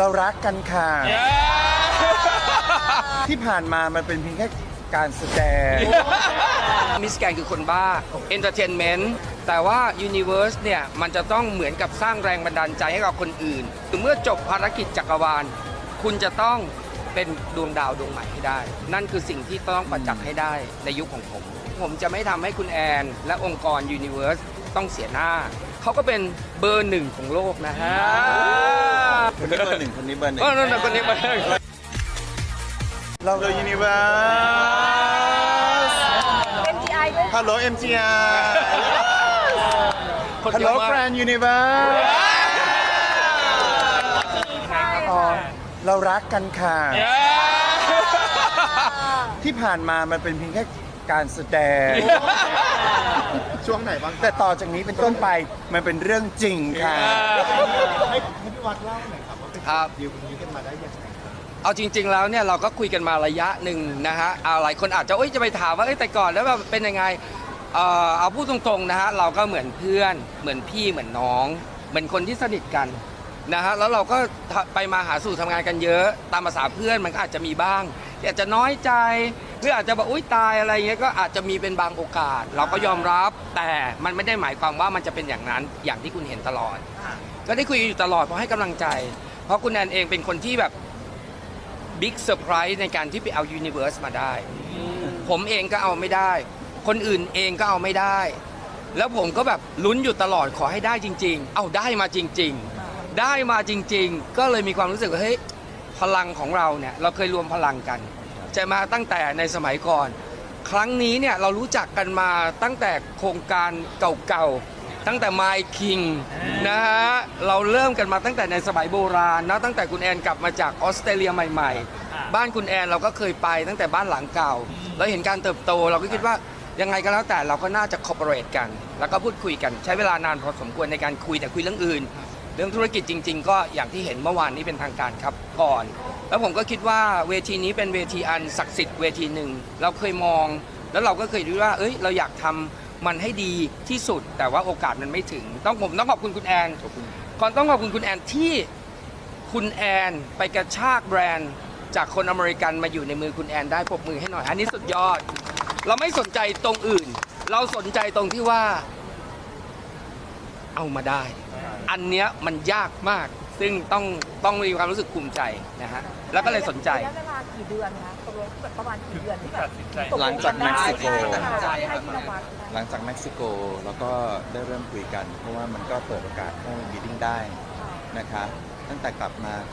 เรารักกันค่ะ ที่ผ่านมามันเป็นเพียงแค่การแสดง มิสแกนคือคนบ้าเอนเตอร์เทนเมนต์แต่ว่ายูนิเว r ร์สเนี่ย มันจะต้องเหมือนกับสร้างแรงบันดาลใจให้กับคนอื่นคือเมื่อจบภารกิจจักรวาล คุณจะต้องเป็นดวงดาวดวงใหม่ให้ได้ นั่นคือสิ่งที่ต้องประจักษ์ให้ได้ในยุคของผม ผมจะไม่ทำให้คุณแอนและองค์กรยูนิเว r ร์สต้องเสียหน้า เขาก็เป็นเบอร์หนึ่งของโลกนะฮะค นนี้เบอร์หนึ่งคนนี้เบอร์หนึ่งเออนั่นนะคนนี้เบอร์หนึ่งเราเลยยูนิเว r ร์ส MGI ด้วย ฮัลโหล MGR คนฮัลเยโหลอะมากแกรนยูนิเว r ร์สเรารักกันค่ะที่ผ่านมามันเป็นเพียงแค่การแสดง ช่วงไหนบ้างแต่ต่อจากนี้เป็นต้นไปมันเป็นเรื่องจริงค่ะ ให้ให้พี่วัดเล่าหน่อย ครับว่าเป็นครับดีลนี้กันมาได้ยังไงเอาจริง ๆ แล้วเนี่ยเราก็คุยกันมาระยะหนึ่งนะฮะเอาหลายคนอาจจะเอ้ยจะไปถามว่าเอ้ยแต่ก่อนแล้วแบบเป็นยังไงเอ่อเอาพูดตรงๆนะฮะเราก็เหมือนเพื่อน เหมือนพี่เหมือนน้อง เหมือนคนที่สนิทกันนะฮะแล้วเราก็ไปมาหาสู่ทำงานกันเยอะ ตามภาษาเพื่อนมันก็อาจจะมีบ้างที่อาจจะน้อยใจหรืออาจจะบอกอุ้ยตายอะไรเงี้ยก็อาจจะมีเป็นบางโอกาส เราก็ยอมรับ แต่มันไม่ได้หมายความว่ามันจะเป็นอย่างนั้นอย่างที่คุณเห็นตลอด ก็ได้คุยกันอยู่ตลอดเพราะให้กำลังใจเพ ราะคุณแอนเองเป็นคนที่แบบบิ๊กเซอร์ไพรส์ในการที่ไปเอายูนิเว r ร์สมาได้ ผมเองก็เอาไม่ได้ คนอื่นเองก็เอาไม่ได้ แล้วผมก็แบบลุ้นอยู่ตลอดขอให้ได้จริง ๆ เอาได้มาจริง ๆ ได้มาจริง ๆ ก็เลยมีความรู้สึกว่าเฮ้ยพลังของเราเนี่ยเราเคยรวมพลังกันจะมาตั้งแต่ในสมัยก่อน ครั้งนี้เนี่ยเรารู้จักกันมาตั้งแต่โครงการเก่าๆ ตั้งแต่ My King นะฮะเราเริ่มกันมาตั้งแต่ในสมัยโบราณนะตั้งแต่คุณแอนกลับมาจากออสเตรเลียใหม่ ๆ บ้านคุณแอนเราก็เคยไปตั้งแต่บ้านหลังเก่าเราเห็นการเติบโตเราก็คิดว่ายังไงก็แล้วแต่เราก็น่าจะคอ r p o r a t e กัน แล้วก็พูดคุยกันใช้เวลานานพอสมควรในการคุยแต่คุยเรื่องอื่น เรื่องธุรกิจจริง ๆ ก็อย่างที่เห็นเมื่อวานนี้เป็นทางการครับก่อน แล้วผมก็คิดว่าเวทีนี้เป็นเวทีอันศักดิ์สิทธิ์เวทีหนึ่งเราเคยมอง แล้วเราก็เคยดูว่าเอ้ยเราอยากทำ มันให้ดีที่สุด แต่ว่าโอกาสมันไม่ถึง ต้องผมต้องขอบคุณคุณแอนก่อนต้องขอบคุณคุณแอนที่คุณแอนไปกระชากแบรนด์จากคนอเมริกันมาอยู่ในมือคุณแอนได้ปรบมือให้หน่อย อันนี้สุดยอด เราไม่สนใจตรงอื่น เราสนใจตรงที่ว่า เอามาได้ อันเนี้ยมันยากมาก ซึ่งต้องต้องมีความรู้สึกภูมิใจนะฮะ แล้วก็เลยสนใจ ระยะเวลา กี่เดือนคะตกลงแบบประมาณกี่เดือนที่แบบตหลังจากเม็กซิโกใช่ให้ที่นวัดหลังจากเม็กซิโกเราก็ได้เริ่มคุยกัน เพราะว่ามันก็เปิดโอกาสให้บีดิ้งได้นะคะ ตั้งแต่กลับมาก็